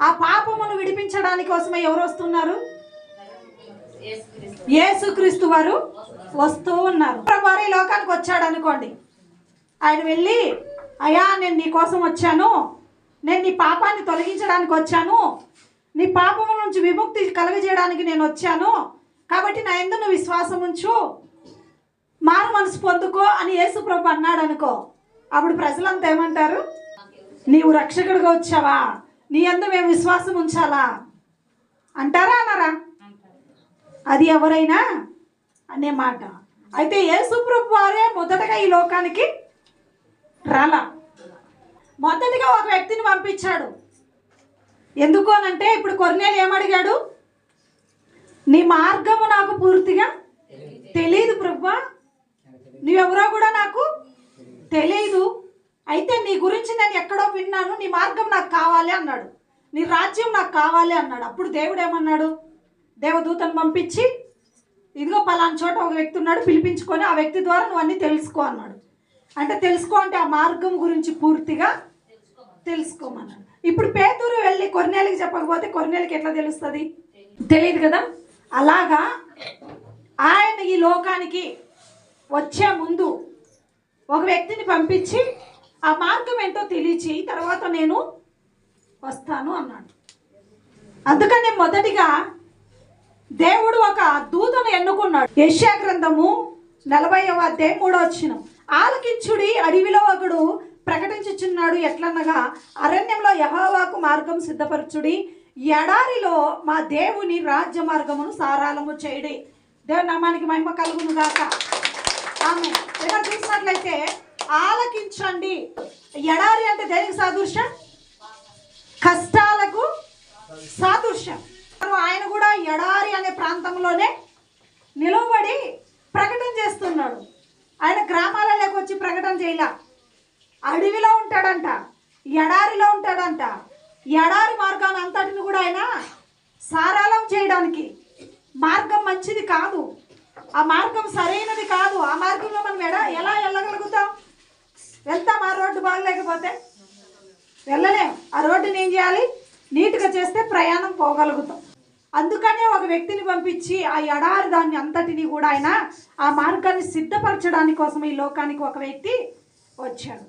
ఆ పాపమును విడిపించడానికి కోసమే ఎవరు వస్తున్నారు? యేసుక్రీస్తు వారు వస్తూ ఉన్నారు. వారు ఈ లోకానికి వచ్చాడు అనుకోండి. ఆయన వెళ్ళి అయ్యా నేను నీ కోసం వచ్చాను. నేను నీ పాపాన్ని తొలగించడానికి వచ్చాను. నీ పాపము నుంచి విముక్తి కలుగజేయడానికి నేను వచ్చాను. కాబట్టి నా ఎందు నువ్వు విశ్వాసం ఉంచు. మారు మనసు పొందుకో అని యేసు ప్రభు అన్నాడు అనుకో. అప్పుడు ప్రజలంతా ఏమంటారు? నీవు రక్షకుడిగా వచ్చావా? నీ ఎందు మేము విశ్వాసం ఉంచాలా? అంటారా అన్నారా? అది ఎవరైనా అనే మాట. అయితే యేసుప్రభు వారే మొదటగా ఈ లోకానికి రాలా. మొదటిగా ఒక వ్యక్తిని పంపించాడు. ఎందుకు అనంటే ఇప్పుడు కొర్నేలు ఏమడిగాడు? నీ మార్గము నాకు పూర్తిగా తెలియదు. ప్రభా. నువ్వెవరో కూడా నాకు తెలియదు. అయితే నీ గురించి నేను ఎక్కడో విన్నాను నీ మార్గం నాకు కావాలి అన్నాడు. నీ రాజ్యం నాకు కావాలి అన్నాడు. అప్పుడు దేవుడు ఏమన్నాడు? దేవదూతను పంపించి ఇదిగో పలానా చోట ఒక వ్యక్తి ఉన్నాడు పిలిపించుకొని ఆ వ్యక్తి ద్వారా నువ్వు అన్నీ తెలుసుకో అన్నాడు. అంటే తెలుసుకో అంటే ఆ మార్గం గురించి పూర్తిగా తెలుసుకోమన్నాడు. ఇప్పుడు పేదూరు వెళ్ళి కొన్నేళ్ళకి చెప్పకపోతే కొన్నేళ్ళకి ఎట్లా తెలుస్తుంది? తెలియదు కదా? అలాగా ఆయన ఈ లోకానికి వచ్చే ముందు ఒక వ్యక్తిని పంపించి ఆ మార్గం ఏంటో తెలియచి తర్వాత నేను వస్తాను అన్నాడు. అందుకని మొదటిగా దేవుడు ఒక దూతను ఎన్నుకున్నాడు. యశ్యా గ్రంథము నలభైవ అధ్యాయం మూడో వచ్చిన ఆలకించుడి అడవిలో ఒకడు ప్రకటించుచున్నాడు. ఎట్లనగా అరణ్యంలో యహోవాకు మార్గం సిద్ధపరచుడి ఎడారిలో మా దేవుని రాజ్య మార్గమును సారాలము చేయడి. దేవుని నామానికి మహిమ కలుగును గాక ఆమె ఇక్కడ చూసినట్లయితే ఆలకించండి. ఎడారి అంటే దేనికి సాదృశ్యం? కష్టాలకు సాదృశ్యం. ఆయన కూడా ఎడారి అనే ప్రాంతంలోనే నిలవబడి ప్రకటన చేస్తున్నాడు. ఆయన గ్రామాలలోకి వచ్చి ప్రకటన చేయలే. అడవిలో ఉంటాడంట ఎడారిలో ఉంటాడంట. ఎడారి మార్గాన్ని అంతటిని కూడా ఆయన సారాలం చేయడానికి. మార్గం మంచిది కాదు. ఆ మార్గం సరైనది కాదు. ఆ మార్గంలో మనం ఎలా ఎలా వెళ్ళగలుగుతాం? వెళ్తాం ఆ రోడ్డు బాగలేకపోతే? వెళ్ళలేం. ఆ రోడ్డుని ఏం చేయాలి? నీట్గా చేస్తే ప్రయాణం పోగలుగుతాం. అందుకనే ఒక వ్యక్తిని పంపించి ఆ ఎడారి దాన్ని అంతటిని కూడా ఆయన ఆ మార్గాన్ని సిద్ధపరచడానికి కోసం ఈ లోకానికి ఒక వ్యక్తి వచ్చాడు.